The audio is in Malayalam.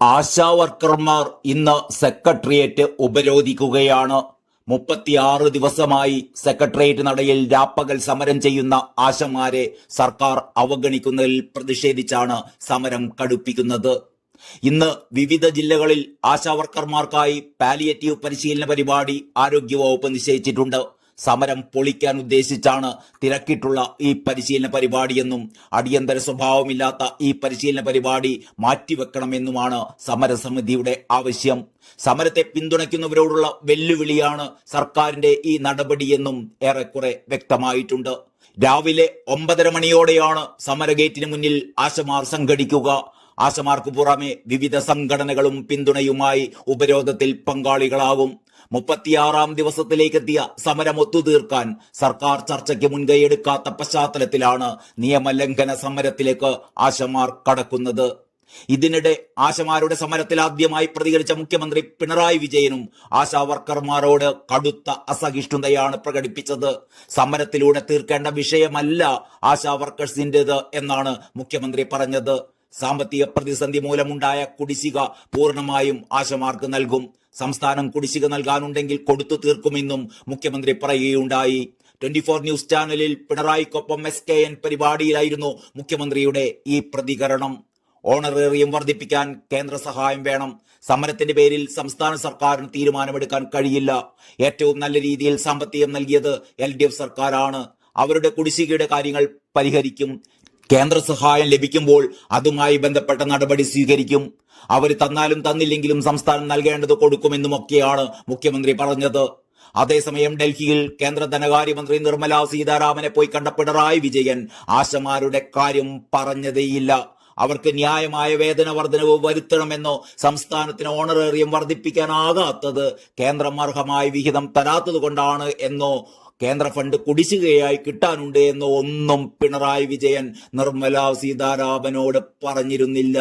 ആശാവർക്കർമാർ ഇന്ന് സെക്രട്ടേറിയറ്റ് ഉപരോധിക്കുകയാണ്. മുപ്പത്തിയാറ് ദിവസമായി സെക്രട്ടേറിയറ്റ് നടയിൽ രാപ്പകൽ സമരം ചെയ്യുന്ന ആശമാരെ സർക്കാർ അവഗണിക്കുന്നതിൽ പ്രതിഷേധിച്ചാണ് സമരം കടുപ്പിക്കുന്നത്. ഇന്ന് വിവിധ ജില്ലകളിൽ ആശാവർക്കർമാർക്കായി പാലിയേറ്റീവ് പരിശീലന പരിപാടി ആരോഗ്യവകുപ്പ് നിശ്ചയിച്ചിട്ടുണ്ട്. സമരം പൊളിക്കാൻ ഉദ്ദേശിച്ചാണ് തിരക്കിട്ടുള്ള ഈ പരിശീലന പരിപാടിയെന്നും അടിയന്തര സ്വഭാവമില്ലാത്ത ഈ പരിശീലന പരിപാടി മാറ്റിവെക്കണമെന്നുമാണ് സമരസമിതിയുടെ ആവശ്യം. സമരത്തെ പിന്തുണയ്ക്കുന്നവരോടുള്ള വെല്ലുവിളിയാണ് സർക്കാരിന്റെ ഈ നടപടിയെന്നും ഏറെക്കുറെ വ്യക്തമായിട്ടുണ്ട്. രാവിലെ ഒമ്പതര മണിയോടെയാണ് സമരഗേറ്റിന് മുന്നിൽ ആശമാർ സംഘടിക്കുക. ആശമാർക്ക് പുറമെ വിവിധ സംഘടനകളും പിന്തുണയുമായി ഉപരോധത്തിൽ പങ്കാളികളാകും. മുപ്പത്തിയാറാം ദിവസത്തിലേക്കെത്തിയ സമരം ഒത്തുതീർക്കാൻ സർക്കാർ ചർച്ചയ്ക്ക് മുൻകൈയെടുക്കാത്ത പശ്ചാത്തലത്തിലാണ് നിയമലംഘന സമരത്തിലേക്ക് ആശമാർ കടക്കുന്നത്. ഇതിനിടെ ആശമാരുടെ സമരത്തിൽ ആദ്യമായി പ്രതികരിച്ച മുഖ്യമന്ത്രി പിണറായി വിജയനും ആശാ വർക്കർമാരോട് കടുത്ത അസഹിഷ്ണുതയാണ് പ്രകടിപ്പിച്ചത്. സമരത്തിലൂടെ തീർക്കേണ്ട വിഷയമല്ല ആശാ വർക്കേഴ്സിന്റെത് എന്നാണ് മുഖ്യമന്ത്രി പറഞ്ഞത്. സാമ്പത്തിക പ്രതിസന്ധി മൂലമുണ്ടായ കുടിശ്ശിക പൂർണമായും ആശമാർക്ക് നൽകും. സംസ്ഥാനം കുടിശ്ശിക നൽകാനുണ്ടെങ്കിൽ കൊടുത്തു തീർക്കുമെന്നും മുഖ്യമന്ത്രി പറയുകയുണ്ടായി. ട്വന്റി ഫോർ ന്യൂസ് ചാനലിൽ പിണറായിക്കൊപ്പം എസ് കെ എൻ പരിപാടിയിലായിരുന്നു മുഖ്യമന്ത്രിയുടെ ഈ പ്രതികരണം. ഓണറേറിയം വർദ്ധിപ്പിക്കാൻ കേന്ദ്ര സഹായം വേണം. സമരത്തിന്റെ പേരിൽ സംസ്ഥാന സർക്കാരിന് തീരുമാനമെടുക്കാൻ കഴിയില്ല. ഏറ്റവും നല്ല രീതിയിൽ സാമ്പത്തികം നൽകിയത് എൽ സർക്കാരാണ്. അവരുടെ കുടിശ്ശികയുടെ കാര്യങ്ങൾ പരിഹരിക്കും. കേന്ദ്ര സഹായം ലഭിക്കുമ്പോൾ അതുമായി ബന്ധപ്പെട്ട നടപടി സ്വീകരിക്കും. അവർ തന്നാലും തന്നില്ലെങ്കിലും സംസ്ഥാനം നൽകേണ്ടത് കൊടുക്കുമെന്നുമൊക്കെയാണ് മുഖ്യമന്ത്രി പറഞ്ഞത്. അതേസമയം ഡൽഹിയിൽ കേന്ദ്ര ധനകാര്യമന്ത്രി നിർമ്മല സീതാരാമനെ പോയി കണ്ട പിണറായി വിജയൻ ആശമാരുടെ കാര്യം പറഞ്ഞതേയില്ല. അവർക്ക് ന്യായമായ വേതന വർധനവ് വരുത്തണമെന്നോ സംസ്ഥാനത്തിന് ഓണറേറിയം വർദ്ധിപ്പിക്കാനാകാത്തത് കേന്ദ്രം വിഹിതം തരാത്തത് കൊണ്ടാണ് എന്നോ കേന്ദ്ര ഫണ്ട് കുടിശ്ശികയായി കിട്ടാനുണ്ട് എന്നോ ഒന്നും പിണറായി വിജയൻ നിർമ്മലാ സീതാരാമനോട് പറഞ്ഞിരുന്നില്ല.